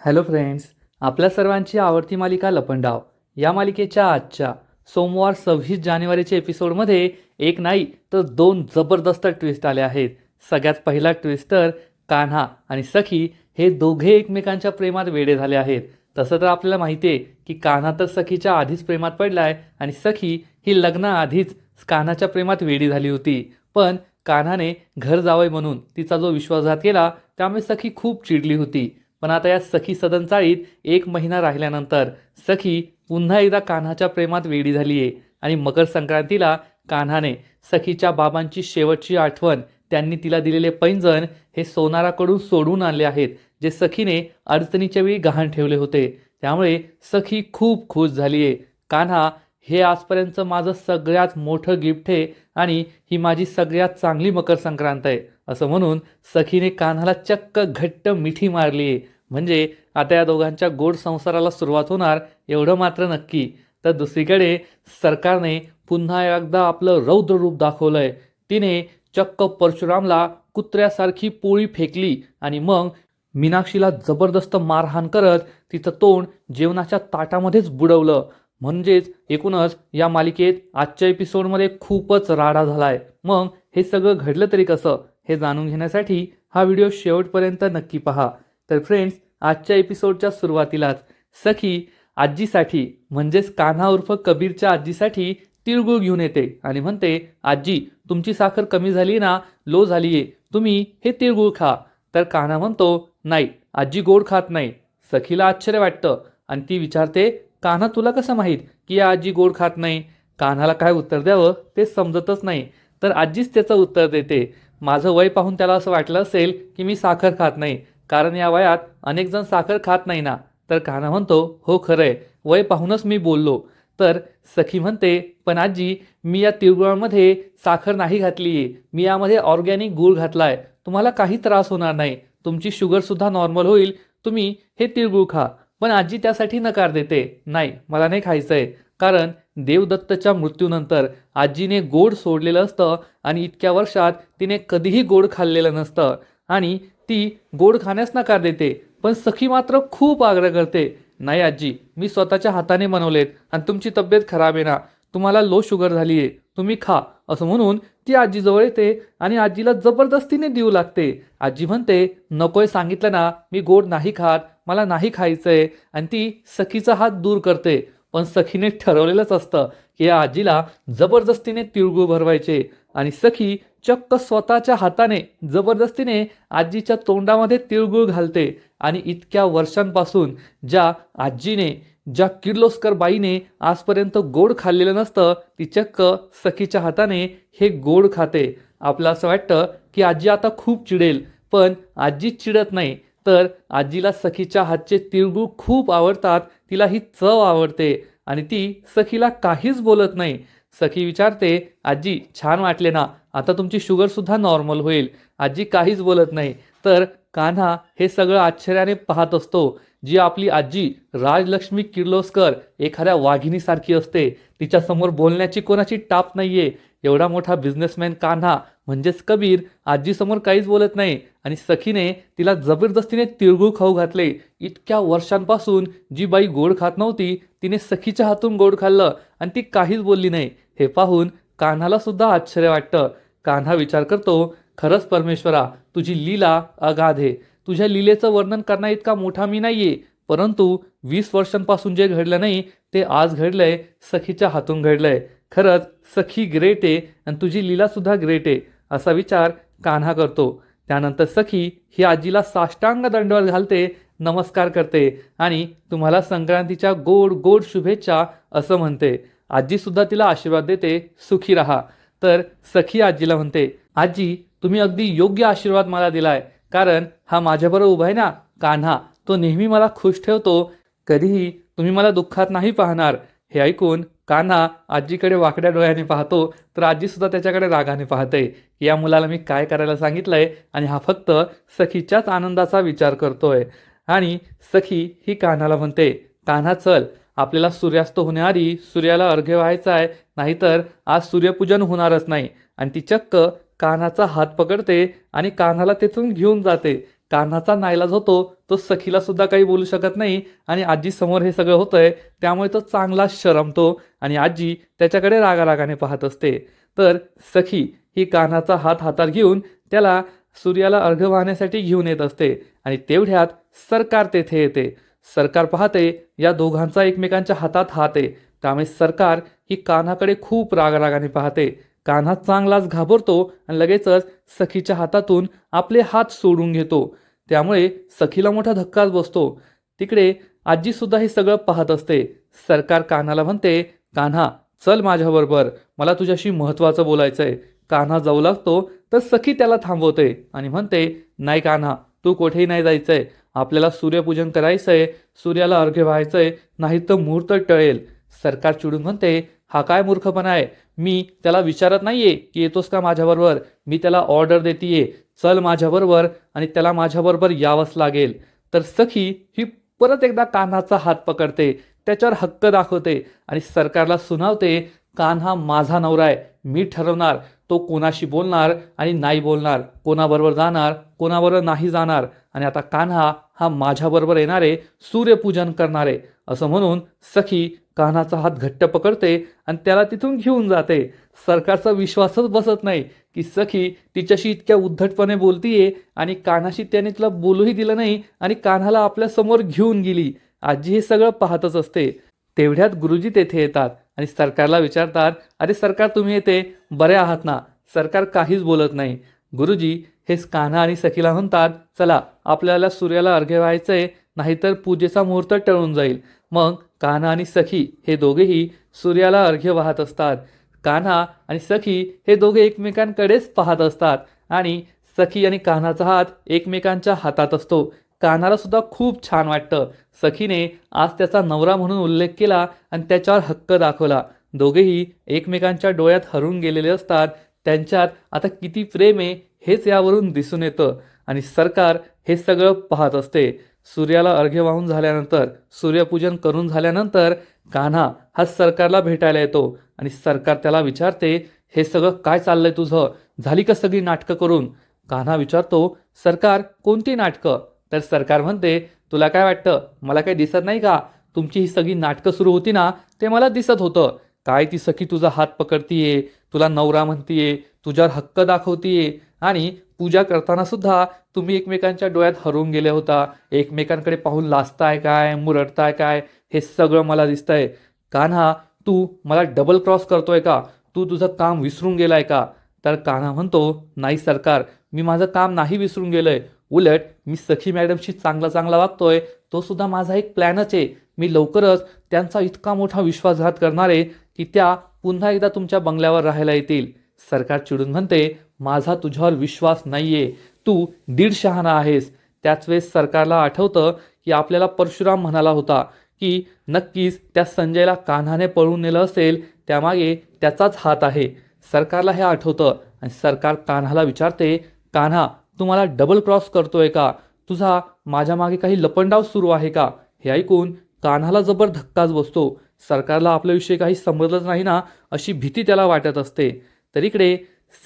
Hello friends आपल्या सर्वांची आवडती मालिका लपंडाव. या मालिकेच्या आजच्या सोमवार सव्वीस जानेवारीच्या एपिसोडमध्ये एक नाही तर दोन जबरदस्त ट्विस्ट आले आहेत. सगळ्यात पहिला ट्विस्ट तर कान्हा आणि सखी हे दोघे एकमेकांच्या प्रेमात वेडे झाले आहेत. तसं तर आपल्याला माहिती आहे की कान्हा तर सखीच्या आधीच प्रेमात पडला आहे आणि सखी ही लग्नाआधीच कान्हाच्या प्रेमात वेडी झाली होती. पण कान्हाने घर जावं म्हणून तिचा जो विश्वासघात केला त्यामुळे सखी खूप चिडली होती. पण आता या सखी सदन चाळीत एक महिना राहिल्यानंतर सखी पुन्हा एकदा कान्हाच्या प्रेमात वेडी झाली आहे आणि मकर संक्रांतीला कान्हाने सखीच्या बाबांची शेवटची आठवण त्यांनी तिला दिलेले पैंजण हे सोनाराकडून सोडून आणले आहेत जे सखीने अडचणीच्या वेळी गहाण ठेवले होते. त्यामुळे सखी खूप खुश झाली आहे कान्हा हे आजपर्यंतचं माझं सगळ्यात मोठं गिफ्ट आहे आणि ही माझी सगळ्यात चांगली मकर संक्रांत आहे. असं म्हणून सखीने कान्हाला चक्क घट्ट मिठी मारली. आहे म्हणजे आता या दोघांच्या गोड संसाराला सुरुवात होणार एवढं मात्र नक्की. तर दुसरीकडे सरकारने पुन्हा एकदा आपलं रौद्र रूप दाखवलंय. तिने चक्क परशुरामला कुत्र्यासारखी पोळी फेकली आणि मग मीनाक्षीला जबरदस्त मारहाण करत तिचं तोंड जेवणाच्या ताटामध्येच बुडवलं. म्हणजेच एकूणच या मालिकेत आजच्या एपिसोडमध्ये खूपच राडा झालाय. मग हे सगळं घडलं तरी कसं? हे जाणून घेण्यासाठी हा व्हिडिओ शेवटपर्यंत नक्की पहा. तर फ्रेंड्स आजच्या एपिसोडच्या सुरुवातीलाच सखी आजीसाठी म्हणजेच कान्हा उर्फ कबीरच्या आजीसाठी तिळगुळ घेऊन येते आणि म्हणते आजी तुमची साखर कमी झाली ना लो झाली आहे तुम्ही हे तिळगुळ खा. तर कान्हा म्हणतो नाही आजी गोड खात नाही. सखीला आश्चर्य वाटतं आणि ती विचारते कान्हा तुला कसं माहीत की या आजी गोड खात नाही? कान्हाला काय उत्तर द्यावं ते समजतच नाही. तर आजीच त्याचं उत्तर देते. माझं वय पाहून त्याला असं वाटलं असेल की मी साखर खात नाही कारण या वयात अनेक जण साखर खात नाही ना. तर कान्हा म्हणतो हो खरं आहे वय पाहूनच मी बोललो. तर सखी म्हणते पण आजी मी या तिळगुळामध्ये साखर नाही घातली आहे मी यामध्ये ऑर्गॅनिक गूळ घातला आहे तुम्हाला काही त्रास होणार नाही. तुमची शुगरसुद्धा नॉर्मल होईल. तुम्ही हे तिळगुळ खा. पण आजी त्यासाठी नकार देते. नाही मला नाही खायचं आहे कारण देवदत्तच्या मृत्यूनंतर आजीने गोड सोडलेलं असतं आणि इतक्या वर्षात तिने कधीही गोड खाल्लेलं नसतं. आणि ती गोड खाण्यास नकार देते पण सखी मात्र खूप आग्रह करते नाही आजी मी स्वतःच्या हाताने बनवलेत आणि तुमची तब्येत खराब आहे ना तुम्हाला लो शुगर झाली आहे तुम्ही खा असं म्हणून ती आजीजवळ येते आणि आजीला जबरदस्तीने देऊ लागते. आजी म्हणते नकोय सांगितलं ना मी गोड नाही खात मला नाही खायचं आहे आणि ती सखीचा हात दूर करते. पण सखीने ठरवलेलंच असतं की या आजीला जबरदस्तीने तिळगुळ भरवायचे आणि सखी चक्क स्वतःच्या हाताने जबरदस्तीने आजीच्या तोंडामध्ये तिळगुळ घालते आणि इतक्या वर्षांपासून ज्या आजीने ज्या किर्लोस्कर बाईने आजपर्यंत गोड खाल्लेलं नसतं ती चक्क सखीच्या हाताने हे गोड खाते. आपलं असं वाटतं की आजी आता खूप चिडेल पण आजी चिडत नाही. तर आजीला सखीच्या हातचे तिळगुळ खूप आवडतात तिला ही चव आवडते आणि ती सखीला काहीच बोलत नाही. सखी विचारते आजी छान वाटले ना आता तुमची शुगरसुद्धा नॉर्मल होईल. आजी काहीच बोलत नाही. तर कान्हा हे सगळं आश्चर्याने पाहत असतो जी आपली आजी राजलक्ष्मी किर्लोस्कर एखाद्या वाघिणीसारखी असते. तिच्यासमोर बोलण्याची कोणाची टाप नाहीये. एवढा मोठा बिझनेसमॅन कान्हा म्हणजेच कबीर आजीसमोर काहीच बोलत नाही. आणि सखीने तिला जबरदस्तीने तिळगुळ खाऊ घातले. इतक्या वर्षांपासून जी बाई गोड खात नव्हती तिने सखीच्या हातून गोड खाल्लं आणि ती काहीच बोलली नाही. हे पाहून कान्हाला सुद्धा आश्चर्य वाटतं. कान्हा विचार करतो खरंच परमेश्वरा तुझी लीला अगाध आहे. तुझ्या लीलेचं वर्णन करण्या इतका मोठा मी नाहीये. परंतु वीस वर्षांपासून जे घडलं नाही ते आज घडलंय सखीच्या हातून घडलंय. खरंच सखी ग्रेट आहे आणि तुझी लीलासुद्धा ग्रेट आहे असा विचार कान्हा करतो. त्यानंतर सखी ही आजीला साष्टांग दंडवत घालते नमस्कार करते आणि तुम्हाला संक्रांतीच्या गोड गोड शुभेच्छा असं म्हणते. आजीसुद्धा तिला आशीर्वाद देते सुखी राहा. तर सखी आजीला म्हणते आजी तुम्ही अगदी योग्य आशीर्वाद मला दिलाय कारण हा माझ्याबरोबर उभा आहे ना कान्हा तो नेहमी मला खुश ठेवतो. कधीही तुम्ही मला दुःखात नाही पाहणार. हे ऐकून कान्हा आजीकडे वाकड्या डोळ्याने पाहतो तर आजीसुद्धा त्याच्याकडे रागाने पाहते. की या मुलाला मी काय करायला सांगितलंय आणि हा फक्त सखीच्याच आनंदाचा विचार करतोय. आणि सखी ही कान्हाला म्हणते कान्हा चल. आपल्याला सूर्यास्त होण्याआधी सूर्याला अर्घ्य व्हायचा आहे नाहीतर आज सूर्यपूजन होणारच नाही. आणि ती चक्क कान्हाचा हात पकडते आणि कान्हाला तेथून घेऊन जाते. कान्हाचा नाईलाज होतो तो सखीला सुद्धा काही बोलू शकत नाही आणि आजी समोर हे सगळं होतंय त्यामुळे तो चांगला शरमतो आणि आजी त्याच्याकडे रागारागाने पाहत असते. तर सखी ही कान्हाचा हात हातात घेऊन त्याला सूर्याला अर्घ वाहण्यासाठी घेऊन येत असते आणि तेवढ्यात सरकार तेथे येते. सरकार पाहते या दोघांचा एकमेकांच्या हातात हात आहे. त्यामुळे सरकार ही कान्हाकडे खूप रागारागाने पाहते. कान्हा चांगलाच घाबरतो आणि लगेचच सखीच्या हातातून आपले हात सोडून घेतो. त्यामुळे सखीला मोठा धक्काच बसतो. तिकडे आजीसुद्धा हे सगळं पाहत असते. सरकार कान्हाला म्हणते कान्हा चल माझ्याबरोबर. मला तुझ्याशी महत्त्वाचं बोलायचं आहे कान्हा जाऊ लागतो तर सखी त्याला थांबवते आणि म्हणते नाही कान्हा तू कुठेही नाही जायचंय. आपल्याला सूर्यपूजन करायचंय. सूर्याला अर्घ्य व्हायचंय. नाही तर मुहूर्त टळेल. सरकार चिडून म्हणते हा काय मूर्खपणा आहे? मी त्याला विचारत नाहीये की येतोस का माझ्याबरोबर? मी त्याला ऑर्डर देतीये. चल माझ्याबरोबर आणि त्याला माझ्याबरोबर यावंच लागेल. तर सखी ही परत एकदा कान्हाचा हात पकडते त्याच्यावर हक्क दाखवते आणि सरकारला सुनावते कान्हा माझा नवरा आहे मी ठरवणार. तो कोणाशी बोलणार आणि नाही बोलणार. कोणाबरोबर जाणार कोणाबरोबर नाही जाणार. आणि आता कान्हा हा माझ्याबरोबर येणारे सूर्यपूजन करणारे असं म्हणून सखी कान्हाचा हात घट्ट पकडते आणि त्याला तिथून घेऊन जाते. सरकारचा विश्वासच बसत नाही की सखी तिच्याशी इतक्या उद्धटपणे बोलतीये आणि कान्हाशी त्याने तिला बोलूही दिलं नाही आणि कान्हाला आपल्यासमोर घेऊन गेली. आजी हे सगळं पाहतच असते. तेवढ्यात गुरुजी तेथे येतात आणि सरकारला विचारतात अरे सरकार तुम्ही येते बरे आहात ना? सरकार काहीच बोलत नाही. गुरुजी हेच कान्हा आणि सखीला म्हणतात चला आपल्याला सूर्याला अर्घ्य व्हायचंय नाहीतर पूजेचा मुहूर्त टळून जाईल. मग कान्हा आणि सखी हे दोघेही सूर्याला अर्घ्य वाहत असतात. कान्हा आणि सखी हे दोघे एकमेकांकडेच पाहत असतात आणि सखी आणि कान्हाचा हात एकमेकांच्या हातात असतो. कान्हाला सुद्धा खूप छान वाटतं. सखीने आज त्याचा नवरा म्हणून उल्लेख केला आणि त्याच्यावर हक्क दाखवला. दोघेही एकमेकांच्या डोळ्यात हरून गेलेले असतात. त्यांच्यात आता किती प्रेम आहे हेच यावरून दिसून येतं आणि सरकार हे सगळं पाहत असते. सूर्याला अर्घ्य वाहून झाल्यानंतर सूर्यपूजन करून झाल्यानंतर कान्हा हा सरकारला भेटायला येतो आणि सरकार त्याला विचारते हे सगळं काय चाललंय तुझं? झाली का सगळी नाटकं करून? कान्हा विचारतो सरकार कोणती नाटकं? तर सरकार म्हणते तुला काय वाटतं? मला काही दिसत नाही का? तुमची ही सगळी नाटकं सुरू होती ना ते मला दिसत होतं. काय ती सखी तुझा हात पकडतीये तुला नवरा म्हणतीये तुझ्यावर हक्क दाखवतीये आणि पूजा करताना सुद्धा तुम्ही एकमेकांच्या डोळ्यात हरवून गेले होता. एकमेकांकडे पाहून लाजताय काय? मुरडताय काय? हे सगळं मला दिसतंय. कान्हा तू मला डबल क्रॉस करतोय का? तू तुझं काम विसरून गेलाय का? तर कान्हा म्हणतो नाही सरकार मी माझं काम नाही विसरून गेलोय. उलट मी सखी मॅडमशी चांगला चांगला वागतोय. तो सुद्धा माझा एक प्लॅनच आहे. मी लवकरच त्यांचा इतका मोठा विश्वासघात करणार आहे की त्या पुन्हा एकदा तुमच्या बंगल्यावर राहायला येतील. सरकार चिडून म्हणते माझा तुझ्यावर विश्वास नाही आहे तू दीड शहाणा आहेस. त्याच वेळेस सरकारला आठवतं की आपल्याला परशुराम म्हणाला होता की नक्कीच त्या संजयला कान्हाने पळून नेलं असेल त्यामागे त्याचाच हात आहे. सरकारला हे आठवतं आणि सरकार कान्हाला विचारते कान्हा तू मला डबल क्रॉस करतोय का? तुझा माझ्या मागे काही लपंडाव सुरू आहे का? हे ऐकून कान्हाला जबर धक्काच बसतो. सरकारला आपल्याविषयी काही समजलंच नाही ना अशी भीती त्याला वाटत असते. तर इकडे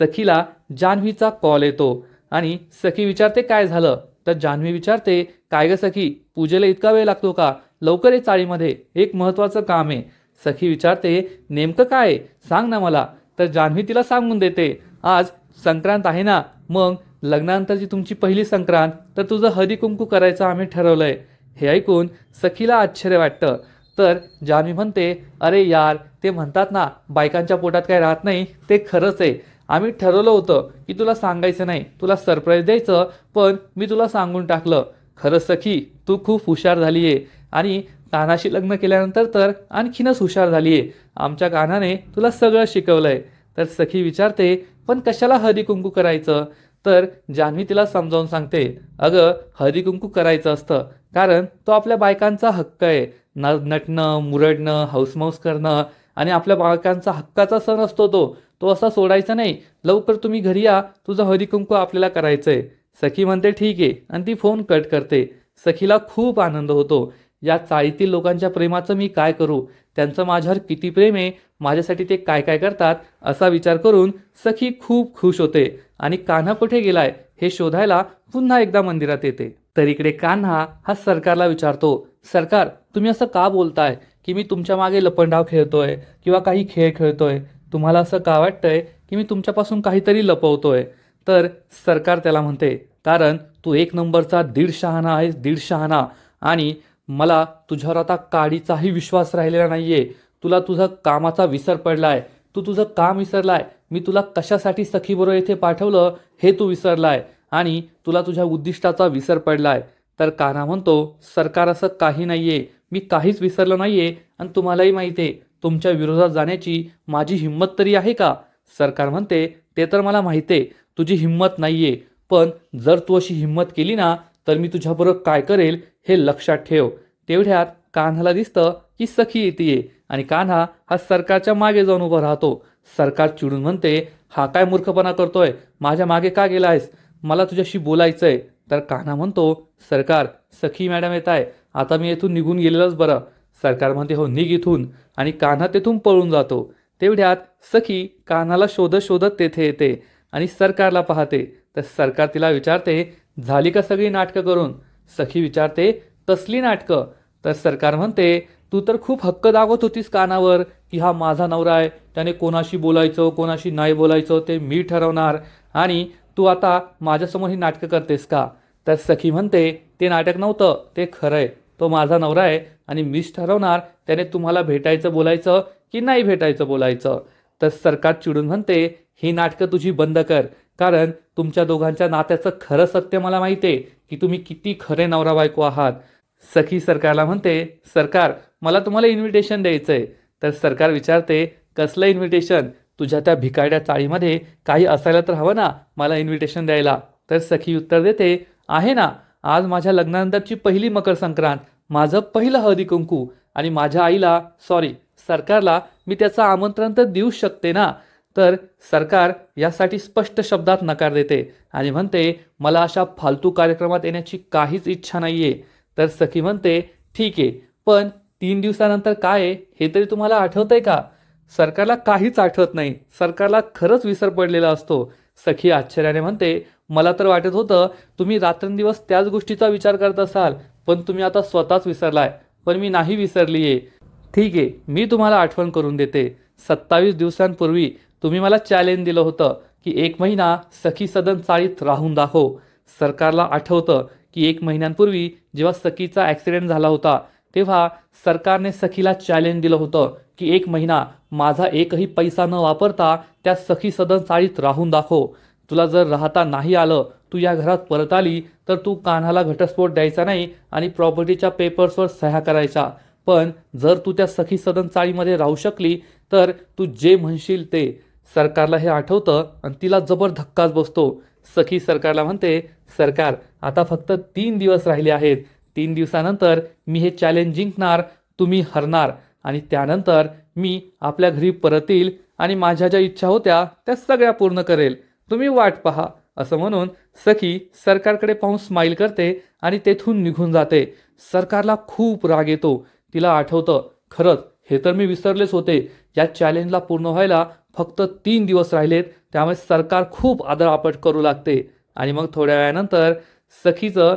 सखीला जान्हवीचा कॉल येतो. आणि सखी विचारते काय झालं? तर जान्हवी विचारते काय ग सखी पूजेला इतका वेळ लागतो का? लवकर ये चाळीमध्ये एक महत्त्वाचं काम आहे. सखी विचारते नेमकं काय आहे? सांग ना मला. तर जान्हवी तिला सांगून देते आज संक्रांत आहे ना मग लग्नानंतरची तुमची पहिली संक्रांत तर तुझं हरिकुंकू कुंकू करायचं आम्ही ठरवलंय. हे ऐकून सखीला आश्चर्य वाटतं. तर जान्हवी म्हणते अरे यार ते म्हणतात ना बायकांच्या पोटात काय राहत नाही ते खरंच आहे. आम्ही ठरवलं होतं की तुला सांगायचं नाही तुला सरप्राईज द्यायचं पण मी तुला सांगून टाकलं. खरं सखी तू खूप हुशार झाली आहे आणि कानाशी लग्न केल्यानंतर तर आणखीनच हुशार झाली आहे आमच्या कानाने तुला सगळं शिकवलं आहे तर सखी विचारते पण कशाला हरिकुंकू करायचं? तर जान्हवी तिला समजावून सांगते अगं हरिकुंकू करायचं असतं. कारण तो आपल्या बायकांचा हक्क आहे. न नटणं मुरडणं हौसमौस करणं आणि आपल्या बायकांचा हक्काचा सण असतो तो. तो असा सोडायचा नाही. लवकर तुम्ही घरी या. तुझं हरिकुंकू आपल्याला आपल्याला करायचंय. सखी म्हणते ठीक आहे. आणि ती फोन कट करते. सखीला खूप आनंद होतो. या चाळीतील लोकांच्या प्रेमाचं मी काय करू? त्यांचं माझ्यावर किती प्रेम आहे? माझ्यासाठी ते काय काय करतात? असा विचार करून सखी खूप खुश होते. आणि कान्हा कुठे गेलाय? हे शोधायला पुन्हा एकदा मंदिरात येते. तर इकडे कान्हा हा सरकारला विचारतो सरकार तुम्ही असं का बोलताय? की मी तुमच्या मागे लपंडाव खेळतोय किंवा काही खेळ खेळतोय? तुम्हाला असं का वाटतंय की मी तुमच्यापासून काहीतरी लपवतोय? तर सरकार त्याला म्हणते कारण तू एक नंबरचा दीड शहाणा आहेस दीड शहाणा आणि मला तुझ्यावर आता काडीचाही विश्वास राहिलेला नाहीये. तुला तुझा कामाचा विसर पडलाय. तू तुझं काम विसरलाय. मी तुला कशासाठी सखीबरोबर येथे पाठवलं हे तू विसरलाय. आणि तुला तुझ्या उद्दिष्टाचा विसर पडलाय. तर कान्हा म्हणतो सरकार असं काही नाहीये. मी काहीच विसरलो नाहीये. आणि तुम्हालाही माहिती आहे तुमच्या विरोधात जाण्याची माझी हिंमत तरी आहे का? सरकार म्हणते ते तर मला माहिती आहे तुझी हिंमत नाहीये. पण जर तू अशी हिंमत केली ना तर मी तुझ्याबरोबर काय करेल हे लक्षात ठेव. तेवढ्यात कान्हाला दिसतं की सखी येते आणि कान्हा हा सरकारच्या मागे जाऊन उभा राहतो. सरकार चिडून म्हणते हा काय मूर्खपणा करतोय? माझ्या मागे का गेला आहेस मला तुझ्याशी बोलायचंय. तर कान्हा म्हणतो सरकार सखी मॅडम येत आहे आता मी येथून निघून गेलेलंच बरं. सरकार म्हणते हो निघ इथून आणि कान्हा तेथून पळून जातो. तेवढ्यात सखी कान्हाला शोधत शोधत तेथे येते आणि सरकारला पाहते. तर सरकार तिला विचारते झाली का सगळी नाटकं करून? सखी विचारते तसली नाटकं. तर सरकार म्हणते तू तर खूप हक्क दाखवत होतीस कानावर की हा माझा नवरा आहे. त्याने कोणाशी बोलायचं कोणाशी नाही बोलायचं ते मी ठरवणार. आणि तू आता माझ्यासमोर ही नाटकं करतेस का? तर सखी म्हणते ते नाटक नव्हतं ते खरं आहे. तो माझा नवरा आहे आणि मीच ठरवणार त्याने तुम्हाला भेटायचं बोलायचं की नाही भेटायचं बोलायचं? तर सरकार चिडून म्हणते ही नाटकं तुझी बंद कर कारण तुमच्या दोघांच्या नात्याचं खरं सत्य मला माहिती आहे की तुम्ही किती खरे नवरा बायको आहात. सखी सरकारला म्हणते सरकार मला तुम्हाला इन्व्हिटेशन द्यायचं आहे तर सरकार विचारते कसलं इन्व्हिटेशन तुझ्या त्या भिकाड्या चाळीमध्ये काही असायला तर हवं ना मला इन्व्हिटेशन द्यायला? तर सखी उत्तर देते आहे ना. आज माझ्या लग्नानंतरची पहिली मकर संक्रांत. माझं पहिलं हळदी कुंकू आणि माझ्या आईला सॉरी सरकारला मी त्याचं आमंत्रण तर देऊ शकते ना तर सरकार यासाठी स्पष्ट शब्दात नकार देते आणि म्हणते मला अशा फालतू कार्यक्रमात येण्याची काहीच इच्छा नाही आहे तर सखी म्हणते ठीक आहे पण तीन दिवसानंतर काय आहे? हे तरी तुम्हाला आठवतंय का? सरकारला काहीच आठवत नाही. सरकारला खरंच विसर पडलेला असतो. सखी आश्चर्याने म्हणते मला तर वाटत होतं तुम्ही रात्रंदिवस त्याच गोष्टीचा विचार करत असाल. पण तुम्ही आता स्वतःच विसरलाय. पण मी नाही विसरली आहे ठीक आहे मी तुम्हाला आठवण करून देते. सत्तावीस दिवसांपूर्वी तुम्ही मला चॅलेंज दिलं होतं की एक महिना सखी सदन चाळीत राहून दाखव. सरकारला आठवतं की एक महिन्यांपूर्वी जेव्हा सखीचा ॲक्सिडेंट झाला होता तेव्हा सरकारने सखीला चॅलेंज दिलं होतं की एक महिना माझा एकही पैसा न वापरता त्या सखी सदन चाळीत राहून दाखव. तुला जर राहता नाही आलं तू या घरात परत आली तर तू कान्हाला घटस्फोट द्यायचा नाही आणि प्रॉपर्टीच्या पेपर्सवर सह्या करायच्या पण जर तू त्या सखी सदन चाळीमध्ये राहू शकली तर तू जे म्हणशील ते. सरकारला हे आठवतं आणि तिला जबर धक्काच बसतो. सखी सरकारला म्हणते सरकार आता फक्त तीन दिवस राहिले आहेत. तीन दिवसानंतर मी हे चॅलेंज जिंकणार तुम्ही हरणार. आणि त्यानंतर मी आपल्या घरी परत येईल आणि माझ्या ज्या इच्छा होत्या त्या सगळ्या पूर्ण करेल. तुम्ही वाट पहा. असं म्हणून सखी सरकारकडे पाहून स्माईल करते आणि तेथून निघून जाते. सरकारला खूप राग येतो. तिला आठवतं खरंच हे तर मी विसरलेच होते. या चॅलेंजला पूर्ण व्हायला फक्त तीन दिवस राहिलेत. त्यामुळे सरकार खूप आदरापट करू लागते. आणि मग थोड्या वेळानंतर सखीचं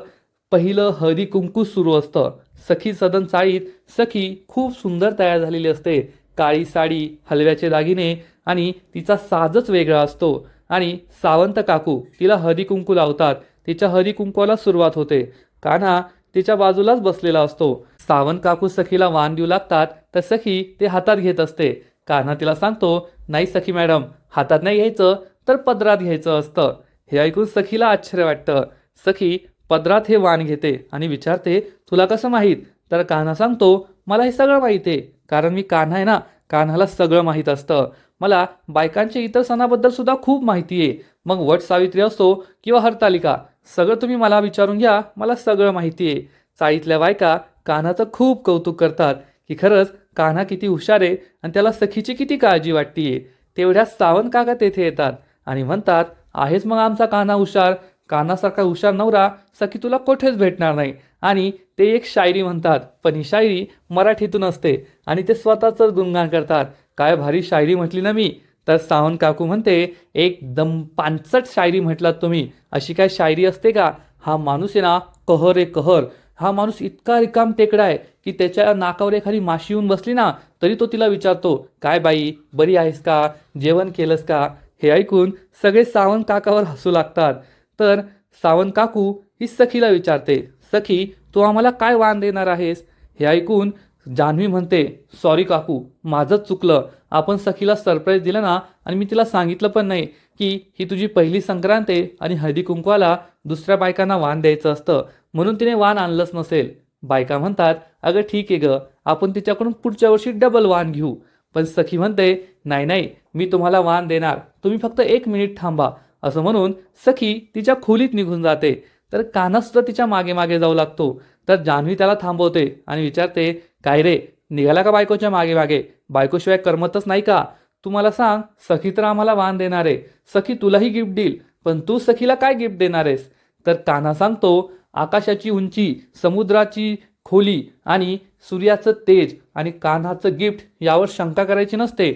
पहिलं हळदी कुंकू सुरू असतं. सखी सदन चाळीत सखी खूप सुंदर तयार झालेली असते. काळी साडी हलव्याचे दागिने आणि तिचा साजच वेगळा असतो. आणि सावंत काकू तिला हरिकुंकू कुंकू लावतात. तिच्या हरिकुंकूला सुरुवात होते. कान्हा तिच्या बाजूलाच बसलेला असतो. सावंत काकू सखीला वाण देऊ लागतात तर सखी ते हातात घेत असते. कान्हा तिला सांगतो नाही सखी मॅडम हातात नाही घ्यायचं तर पदरात घ्यायचं असतं. हे ऐकून सखीला आश्चर्य वाटतं. सखी पदरात हे वाण घेते आणि विचारते तुला कसं माहीत? तर कान्हा सांगतो मला हे सगळं माहीत आहे. कारण मी कान्हा आहे ना कान्हाला सगळं माहीत असतं. मला बायकांच्या इतर सणाबद्दल सुद्धा खूप माहिती आहे. मग वट सावित्री असो किंवा हरतालिका सगळं तुम्ही मला विचारून घ्या मला सगळं माहिती आहे. चाळीतल्या बायका कान्हाचं खूप कौतुक करतात की खरंच कान्हा किती हुशार आहे आणि त्याला सखीची किती काळजी वाटतीये. तेवढ्या सावंत काका तेथे येतात आणि म्हणतात आहेच मग आमचा कान्हा हुशार. कान्हासारखा हुशार नवरा सखी तुला कोठेच भेटणार नाही. आणि ते एक शायरी म्हणतात पण ही शायरी मराठीतून असते आणि ते स्वतःच गुणगान करतात. काय भारी शायरी म्हटली ना मी? तर सावन काकू म्हणते एकदम पांचट शायरी म्हटलात तुम्ही. अशी काय शायरी असते का? हा माणूस आहे ना कहर ए कहर. हा माणूस इतका रिकाम टेकडा आहे की त्याच्या नाकावर एखादी माशी येऊन बसली ना तरी तो तिला विचारतो काय बाई बरी आहेस का? जेवण केलंस का? हे ऐकून सगळे सावन काकावर हसू लागतात. तर सावंत काकू ही सखीला विचारते सखी तू आम्हाला काय वाण देणार आहेस? हे ऐकून जान्हवी म्हणते सॉरी काकू माझंच चुकलं. आपण सखीला सरप्राईज दिलं ना आणि मी तिला सांगितलं पण नाही की ही तुझी पहिली संक्रांत आहे आणि हळदी कुंकवाला दुसऱ्या बायकांना वाण द्यायचं असतं. म्हणून तिने वाण आणलंच नसेल. बायका म्हणतात अगं ठीक आहे ग आपण तिच्याकडून पुढच्या वर्षी डबल वाण घेऊ. पण सखी म्हणते नाही नाही मी तुम्हाला वाण देणार. तुम्ही फक्त एक मिनिट थांबा. असं म्हणून सखी तिच्या खोलीत निघून जाते. तर कानसुद्धा तिच्यामागे मागे जाऊ लागतो. तर जान्हवी त्याला थांबवते आणि विचारते काय रे? निघाला का बायकोच्या मागे मागे? बायकोशिवाय करमतच नाही का? तू मला सांग सखी तर आम्हाला वाण देणार. आहे सखी तुलाही गिफ्ट देईल पण तू सखीला काय गिफ्ट देणार आहेस तर कान्हा सांगतो आकाशाची उंची समुद्राची खोली आणि सूर्याचं तेज आणि कान्हाचं गिफ्ट यावर शंका करायची नसते.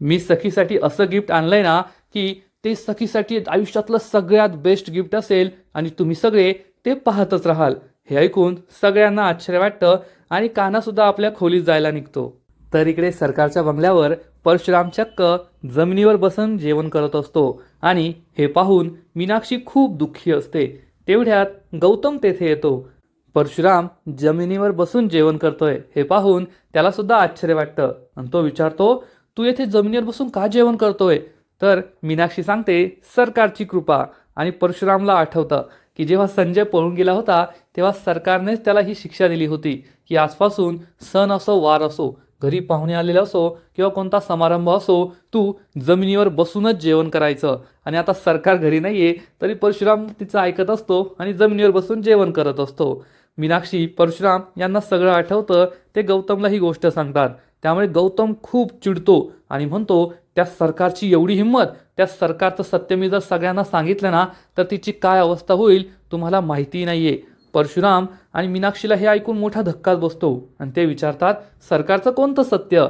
मी सखीसाठी असं गिफ्ट आणलंय ना की ते सखीसाठी आयुष्यातलं सगळ्यात बेस्ट गिफ्ट असेल आणि तुम्ही सगळे ते पाहतच राहाल. हे ऐकून सगळ्यांना आश्चर्य वाटतं आणि कान्हासुद्धा आपल्या खोलीत जायला निघतो. तर इकडे सरकारच्या बंगल्यावर परशुराम चक्क जमिनीवर बसून जेवण करत असतो आणि हे पाहून मीनाक्षी खूप दुःखी असते. तेवढ्यात गौतम तेथे येतो. परशुराम जमिनीवर बसून जेवण करतोय. हे पाहून त्याला सुद्धा आश्चर्य वाटतं आणि तो विचारतो तू येथे जमिनीवर बसून का जेवण करतोय? तर मीनाक्षी सांगते सरकारची कृपा. आणि परशुरामला आठवतं की जेव्हा संजय पळून गेला होता तेव्हा सरकारनेच त्याला ही शिक्षा दिली होती की आजपासून सण असो वार असो घरी पाहुणे आलेले असो किंवा कोणता समारंभ असो तू जमिनीवर बसूनच जेवण करायचं. आणि आता सरकार घरी नाही आहे तरी परशुराम तिचं ऐकत असतो आणि जमिनीवर बसून जेवण करत असतो. मीनाक्षी परशुराम यांना सगळं आठवतं ते गौतमला ही गोष्ट सांगतात. त्यामुळे गौतम खूप चिडतो आणि म्हणतो त्या सरकारची एवढी हिंमत त्या सरकारचं सत्य मी जर सगळ्यांना सांगितलं ना तर तिची काय अवस्था होईल तुम्हाला माहिती आहे परशुराम आणि मीनाक्षीला हे ऐकून मोठा धक्काच बसतो आणि ते विचारतात सरकारचं कोणतं सत्य?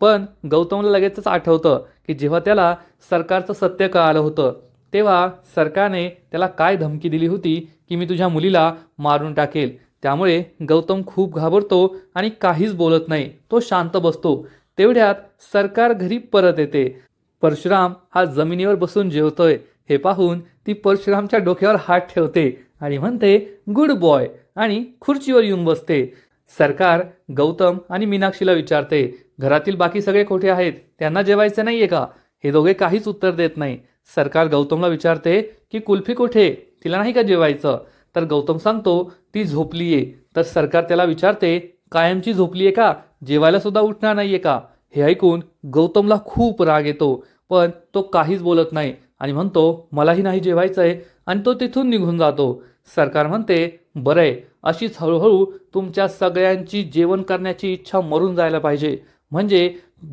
पण गौतमला लगेचच आठवतं की जेव्हा त्याला सरकारचं सत्य कळालं होतं तेव्हा सरकारने त्याला काय धमकी दिली होती की मी तुझ्या मुलीला मारून टाकेल. त्यामुळे गौतम खूप घाबरतो आणि काहीच बोलत नाही. तो शांत बसतो. तेवढ्यात सरकार घरी परत येते. परशुराम हा जमिनीवर बसून जेवतोय. हे पाहून ती परशुरामच्या डोक्यावर हात ठेवते आणि म्हणते गुड बॉय. आणि खुर्चीवर येऊन बसते. सरकार गौतम आणि मीनाक्षीला विचारते घरातील बाकी सगळे कोठे आहेत? त्यांना जेवायचे नाहीये का? हे दोघे काहीच उत्तर देत नाही. सरकार गौतमला विचारते की कुल्फी कुठे? तिला नाही का जेवायचं? तर गौतम सांगतो ती झोपलीये. तर सरकार त्याला विचारते कायमची झोपलीये का? जेवायला सुद्धा उठणार नाहीये का? हे ऐकून गौतमला खूप राग येतो पण तो काहीच बोलत नाही आणि म्हणतो मलाही नाही जेवायचं आहे आणि तो तिथून निघून जातो. सरकार म्हणते बरं आहे अशीच हळूहळू तुमच्या सगळ्यांची जेवण करण्याची इच्छा मरून जायला पाहिजे. म्हणजे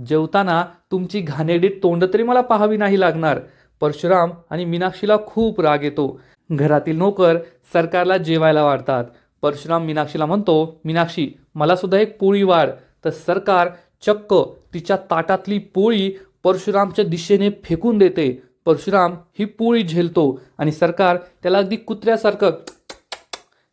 जेवताना तुमची घाणेरडी तोंड तरी मला पाहावी नाही लागणार. परशुराम आणि मीनाक्षीला खूप राग येतो. घरातील नोकर सरकारला जेवायला वाढतात. परशुराम मीनाक्षीला म्हणतो मीनाक्षी मला सुद्धा एक पोळी वाढ. तर सरकार चक्क तिच्या ताटातली पोळी परशुरामच्या दिशेने फेकून देते. परशुराम ही पोळी झेलतो आणि सरकार त्याला अगदी कुत्र्यासारखं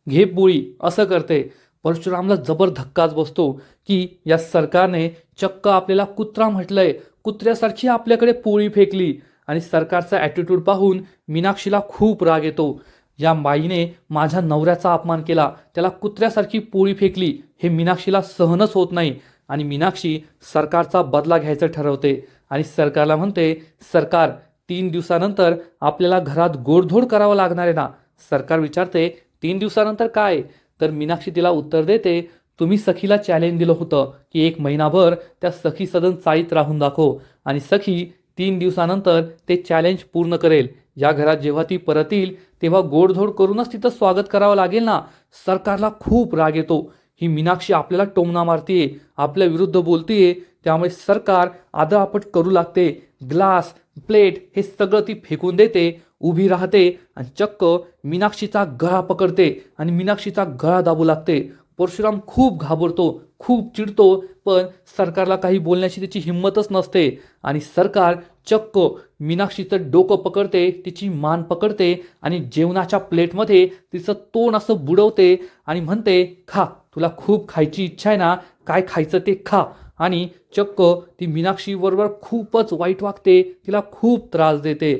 घे पोळी असं करते. परशुरामला जबर धक्काच बसतो की या सरकारने चक्क आपल्याला कुत्रा म्हटलंय. कुत्र्यासारखी आपल्याकडे पोळी फेकली आणि सरकारचा ॲटिट्यूड पाहून मीनाक्षीला खूप राग येतो. या बाईने माझ्या नवऱ्याचा अपमान केला. त्याला कुत्र्यासारखी पोळी फेकली. हे मीनाक्षीला सहनच होत नाही. आणि मीनाक्षी सरकारचा बदला घ्यायचं ठरवते. आणि सरकारला म्हणते सरकार तीन दिवसानंतर आपल्याला घरात गोडधोड करावं लागणार आहे ना? सरकार विचारते तीन दिवसानंतर काय? तर मीनाक्षी तिला उत्तर देते तुम्ही सखीला चॅलेंज दिलं होतं की एक महिनाभर त्या सखी सदन चाळीत राहून दाखव. आणि सखी तीन दिवसानंतर ते चॅलेंज पूर्ण करेल. या घरात जेव्हा ती परत येईल तेव्हा गोडधोड करूनच तिथं स्वागत करावं लागेल ना? सरकारला खूप राग येतो. ही मीनाक्षी आपल्याला टोमणा मारतीये आपल्या विरुद्ध बोलतीये त्यामुळे सरकार आदळापट करू लागते. ग्लास प्लेट हे सगळं ती फेकून देते उभी राहते आणि चक्क मीनाक्षीचा गळा पकडते आणि मीनाक्षीचा गळा दाबू लागते. परशुराम खूप घाबरतो खूप चिडतो पण सरकारला काही बोलण्याची त्याची हिंमतच नसते. आणि सरकार चक्क मीनाक्षीचं डोकं पकडते तिची मान पकडते आणि जेवणाच्या प्लेटमध्ये तिचं तोंड असं बुडवते आणि म्हणते खा तुला खूप खायची इच्छा आहे ना काय खायचं ते खा. आणि चक्क ती मीनाक्षीबरोबर खूपच वाईट वागते तिला खूप त्रास देते.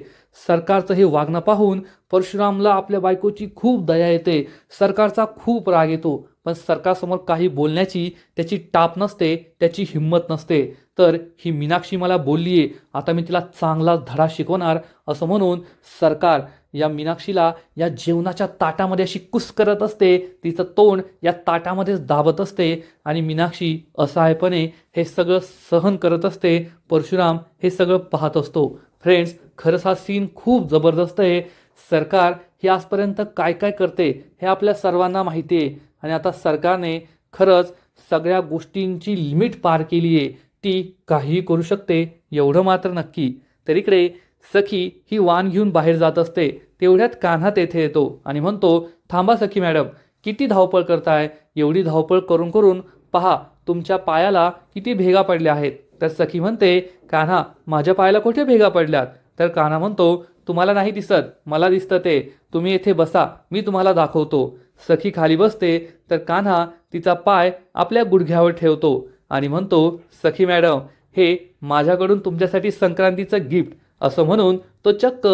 सरकारचं हे वागणं पाहून परशुरामला आपल्या बायकोची खूप दया येते सरकारचा खूप राग येतो. पण सरकारसमोर काही बोलण्याची त्याची टाप नसते त्याची हिंमत नसते. तर ही मीनाक्षी मला बोलली आहे आता मी तिला चांगला धडा शिकवणार असं म्हणून सरकार या मीनाक्षीला या जेवणाच्या ताटामध्ये अशी कुस करत असते. तिचं तोंड या ताटामध्येच दाबत असते आणि मीनाक्षी असहायपणे हे सगळं सहन करत असते. परशुराम हे सगळं पाहत असतो. फ्रेंड्स खरंच हा सीन खूप जबरदस्त आहे. सरकार हे आजपर्यंत काय काय करते हे आपल्या सर्वांना माहिती आहे आणि आता सरकारने खरंच सगळ्या गोष्टींची लिमिट पार केली आहे. ती काहीही करू शकते एवढं मात्र नक्की. तर इकडे सखी ही वाण घेऊन बाहेर जात असते. तेवढ्यात कान्हा तेथे येतो आणि म्हणतो थांबा सखी मॅडम किती धावपळ करताय? एवढी धावपळ करून करून पहा तुमच्या पायाला किती भेगा पडल्या आहेत. तर सखी म्हणते कान्हा माझ्या पायाला कुठे भेगा पडल्यात? तर कान्हा म्हणतो तुम्हाला नाही दिसत मला दिसतं ते. तुम्ही येथे बसा मी तुम्हाला दाखवतो. सखी खाली बसते तर कान्हा तिचा पाय आपल्या गुडघ्यावर ठेवतो आणि म्हणतो सखी मॅडम हे माझ्याकडून तुमच्यासाठी संक्रांतीचं गिफ्ट असं म्हणून तो चक्क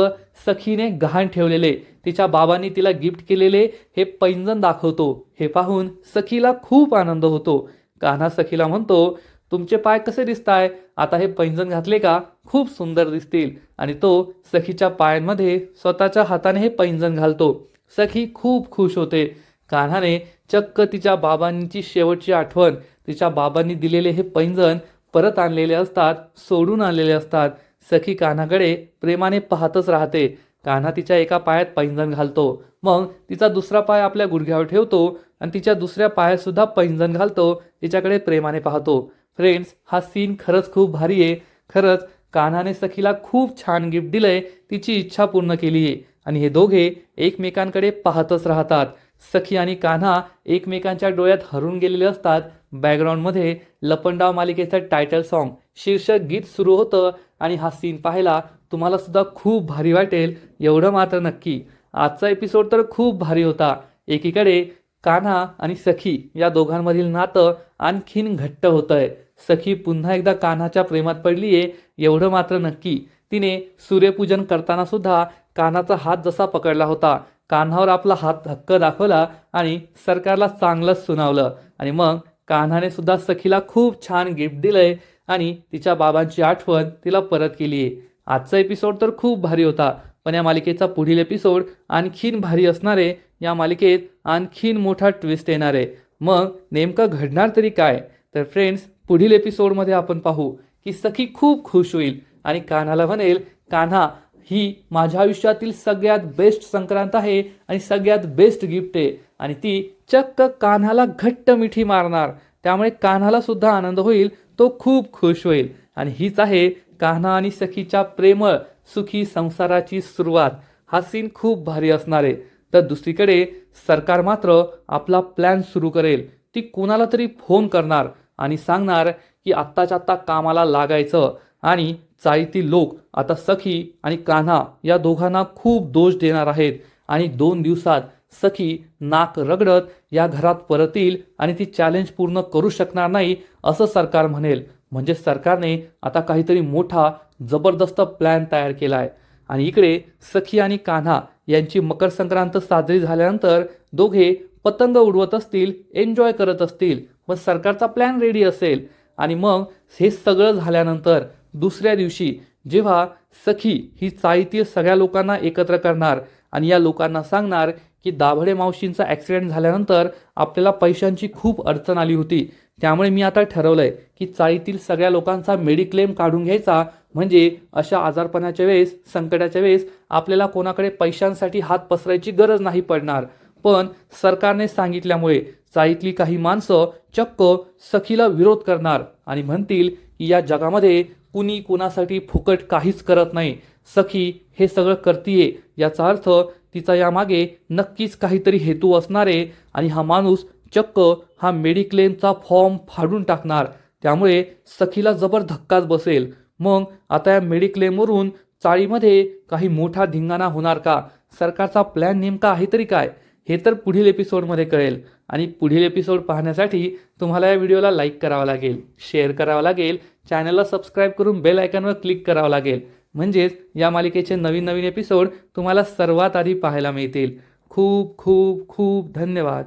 सखीने गहाण ठेवलेले तिच्या बाबांनी तिला गिफ्ट केलेले हे पैंजण दाखवतो. हे पाहून सखीला खूप आनंद होतो. कान्हा सखीला म्हणतो तुमचे पाय कसे दिसताय? आता हे पैंजण घातले का? खूप सुंदर दिसतील. आणि तो सखीच्या पायांमध्ये स्वतःच्या हाताने हे पैंजण घालतो. सखी खूप खुश होते. कान्हाने चक्क तिच्या बाबांची शेवटची आठवण तिच्या बाबांनी दिलेले हे पैंजण परत आणलेले असतात सोडून आणलेले असतात. सखी कान्हाकडे प्रेमाने पाहतच राहते. कान्हा तिच्या एका पायात पैंजण घालतो. मग तिचा दुसरा पाय आपल्या गुडघ्यावर ठेवतो आणि तिच्या दुसऱ्या पायातसुद्धा पैंजण घालतो तिच्याकडे प्रेमाने पाहतो. फ्रेंड्स हा सीन खरंच खूप भारी आहे. खरंच कान्हाने सखीला खूप छान गिफ्ट दिलंय तिची इच्छा पूर्ण केली आहे आणि हे दोघे एकमेकांकडे पाहतच राहतात. सखी आणि कान्हा एकमेकांच्या डोळ्यात हरून गेलेले असतात. बॅकग्राऊंडमध्ये लपंडाव मालिकेचं टायटल सॉन्ग शीर्षक गीत सुरू होतं आणि हा सीन पाहायला तुम्हाला सुद्धा खूप भारी वाटेल. एवढं मात्र नक्की. आजचा एपिसोड तर खूप भारी होता. एकीकडे कान्हा आणि सखी या दोघांमधील नातं आणखीन घट्ट होतं आहे सखी पुन्हा एकदा कान्हाच्या प्रेमात पडली आहे एवढं मात्र नक्की. तिने सूर्यपूजन करताना सुद्धा कानाचा हात जसा पकडला होता कान्हावर आपला हात हक्क दाखवला आणि सरकारला चांगलंच सुनावलं. आणि मग कान्हाने सुद्धा सखीला खूप छान गिफ्ट दिलंय आणि तिच्या बाबांची आठवण तिला परत केली आहे आजचा एपिसोड तर खूप भारी होता पण या मालिकेचा पुढील एपिसोड आणखीन भारी असणार आहे या मालिकेत आणखीन मोठा ट्विस्ट येणार. आहे मग नेमकं घडणार तरी काय? तर फ्रेंड्स पुढील एपिसोडमध्ये आपण पाहू की सखी खूप खुश होईल आणि कान्हाला म्हणेल कान्हा ही माझ्या आयुष्यातील सगळ्यात बेस्ट संक्रांत आहे आणि सगळ्यात बेस्ट गिफ्ट आहे. आणि ती चक्क कान्हाला घट्ट मिठी मारणार. त्यामुळे कान्हाला सुद्धा आनंद होईल तो खूप खुश होईल. आणि हीच आहे कान्हा आणि सखीच्या प्रेमळ सुखी संसाराची सुरुवात. हा सीन खूप भारी असणार आहे. तर दुसरीकडे सरकार मात्र आपला प्लॅन सुरू करेल. ती कोणाला तरी फोन करणार आणि सांगणार की आत्ताच्या आत्ता कामाला लागायचं. आणि चाळीतील लोक आता सखी आणि कान्हा या दोघांना खूप दोष देणार आहेत. आणि दोन दिवसात सखी नाक रगडत या घरात परत येईल आणि ती चॅलेंज पूर्ण करू शकणार नाही असं सरकार म्हणेल. म्हणजे सरकारने आता काहीतरी मोठा जबरदस्त प्लॅन तयार केला आहे आणि इकडे सखी आणि कान्हा यांची मकर संक्रांत साजरी झाल्यानंतर दोघे पतंग उडवत असतील एन्जॉय करत असतील. मग सरकारचा प्लॅन रेडी असेल. आणि मग हे सगळं झाल्यानंतर दुसऱ्या दिवशी जेव्हा सखी ही चाळीतील सगळ्या लोकांना एकत्र करणार आणि या लोकांना सांगणार की दाभडे मावशींचा ॲक्सिडेंट झाल्यानंतर आपल्याला पैशांची खूप अडचण आली होती. त्यामुळे मी आता ठरवलं आहे की चाळीतील सगळ्या लोकांचा मेडिक्लेम काढून घ्यायचा. म्हणजे अशा आजारपणाच्या वेळेस संकटाच्या वेळेस आपल्याला कोणाकडे पैशांसाठी हात पसरायची गरज नाही पडणार. पण सरकारने सांगितल्यामुळे चाळीतली काही माणसं चक्क सखीला विरोध करणार आणि म्हणतील की या जगामध्ये कुणी कुणासाठी फुकट काहीच करत नाही. सखी हे सगळं करतीये. याचा अर्थ तिचा यामागे नक्कीच काहीतरी हेतू असणार आहे आणि हा माणूस चक्क हा मेडिक्लेमचा फॉर्म फाडून टाकणार. त्यामुळे सखीला जबर धक्काच बसेल. मग आता या मेडिक्लेमवरून चाळीमध्ये काही मोठा धिंगाणा होणार का? सरकारचा प्लॅन नेमका आहे तरी काय? हे तर पुढील एपिसोडमध्ये कळेल. आणि पुढील एपिसोड पाहण्यासाठी तुम्हाला या व्हिडिओला लाईक करावा लागेल शेअर करावा लागेल चॅनलला सबस्क्राईब करून बेल आयकॉनवर क्लिक करावं लागेल. म्हणजेच या मालिकेचे नवीन नवीन एपिसोड तुम्हाला सर्वात आधी पाहायला मिळतील. खूप खूप खूप धन्यवाद.